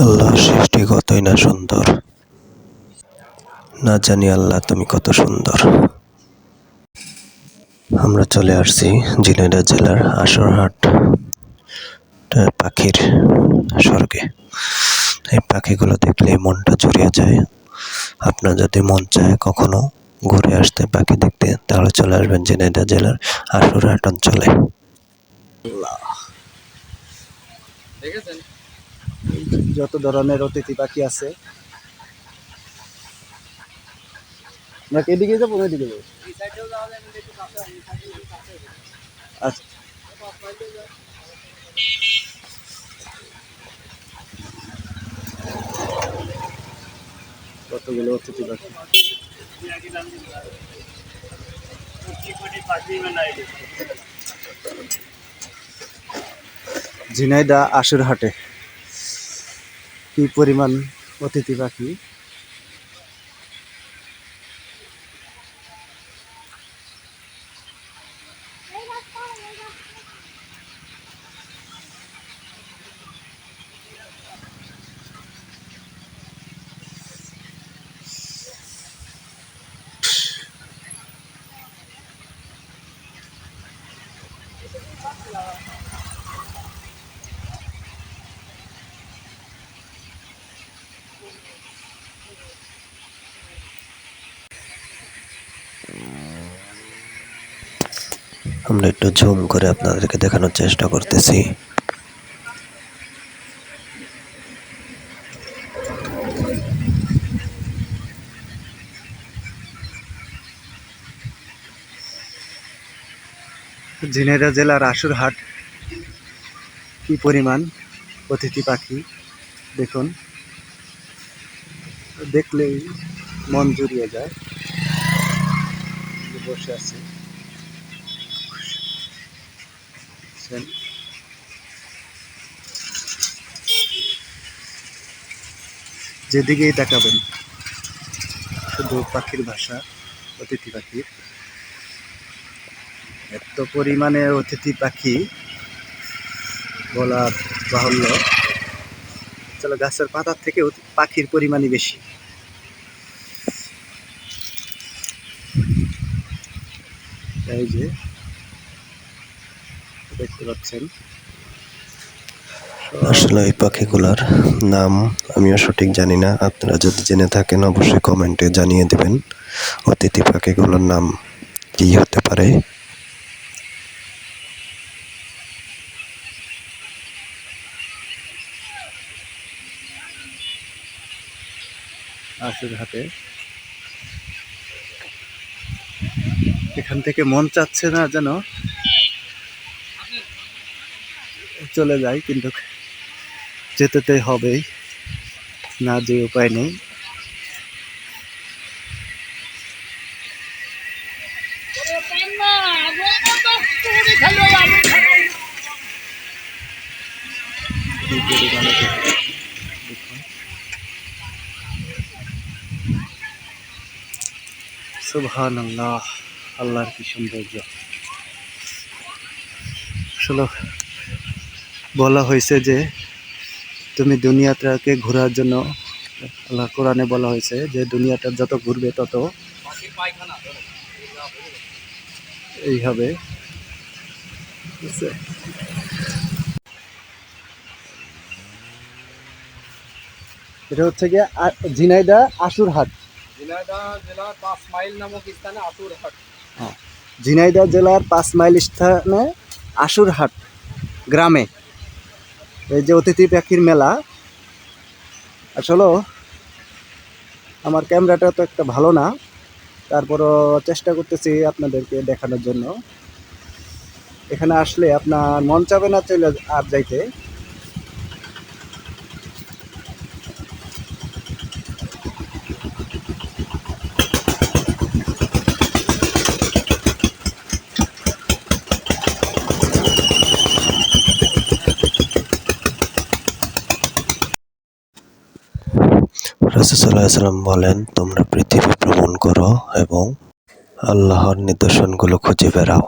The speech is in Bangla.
আল্লাহর সৃষ্টি কতই না সুন্দর। না জানি আল্লাহ তুমি কত সুন্দর। আমরা চলে আসছি ঝিনাইদহ জেলার আশরহাট আহ, পাখির স্বর্গে। এই পাখিগুলো দেখলে মনটা জুড়িয়ে যায়। আপনার যদি মন চায় কখনো ঘুরে আসতে পাখি দেখতে তাহলে চলে আসবেন ঝিনাইদহ জেলার আশুরহাট অঞ্চলে। দেখেছেন যত ধরনের অতিথি পাখি আছে। আমরা কি এদিকে যাব ওইদিকে যাব? আচ্ছা। কতগুলো অতিথি পাখি? ঝিনাইদা আশুর হাটে কি পরিমাণ অতিথি পাখি আমরা একটু ঝুম করে আপনাদেরকে দেখানোর চেষ্টা করতেছি। ঝিনাইদহ জেলার আশুর হাট কি পরিমাণ অতিথি পাখি দেখুন। দেখলেই মন জুড়িয়ে যায় বসে আছে। দেখছেন? যেদিকেই তাকাবেন, শুধু পাখির ভাষা, অতিথি পাখির এত পরিমাণে অতিথি পাখি বলা বাহুল্য। চলো গাছের পাতার থেকে পাখির পরিমাণই বেশি। এই যে দেখতে পাচ্ছেন। আসলে এই পাখিগুলোর নাম আমিও সঠিক জানি না। আপনারা যদি জেনে থাকেন অবশ্যই কমেন্টে জানিয়ে দেবেন অতিথি পাখিগুলোর নাম কি হতে পারে। হাতে এখান থেকে মন চাচ্ছে না যেন চলে যায়, কিন্তু যেতে তো হবেই। না, যে উপায় নেই। সুবহান আল্লাহ আল্লাহর কি সৌন্দর্য। আসলে বলা হয়েছে যে তুমি দুনিয়াটাকে ঘোরার জন্য আল্লাহ কোরআনে বলা হয়েছে যে দুনিয়াটা যত ঘুরবে তত পাখির পায়খানা ধরো। এই হবে। এটা হচ্ছে গিয়ে ঝিনাইদা আশুর হাট। ঝিনাইদহ জেলার পাঁচ মাইল নামক স্থানে আতুর হাট। ঝিনাইদহ জেলার পাঁচ মাইল স্থানে আশুর হাট গ্রামে। এই যে অতিথি পাখির মেলা। আসলে আমার ক্যামেরাটা তো একটা ভালো না। তারপরও চেষ্টা করতেছি আপনাদেরকে দেখানোর জন্য। এখানে আসলে আপনার মন চাবে না চলে আর যাইতে। রাসুসাল্লাহাম বলেন তোমরা পৃথিবী ভ্রমণ করো এবং আল্লাহর নিদর্শনগুলো খুঁজে বেড়াও।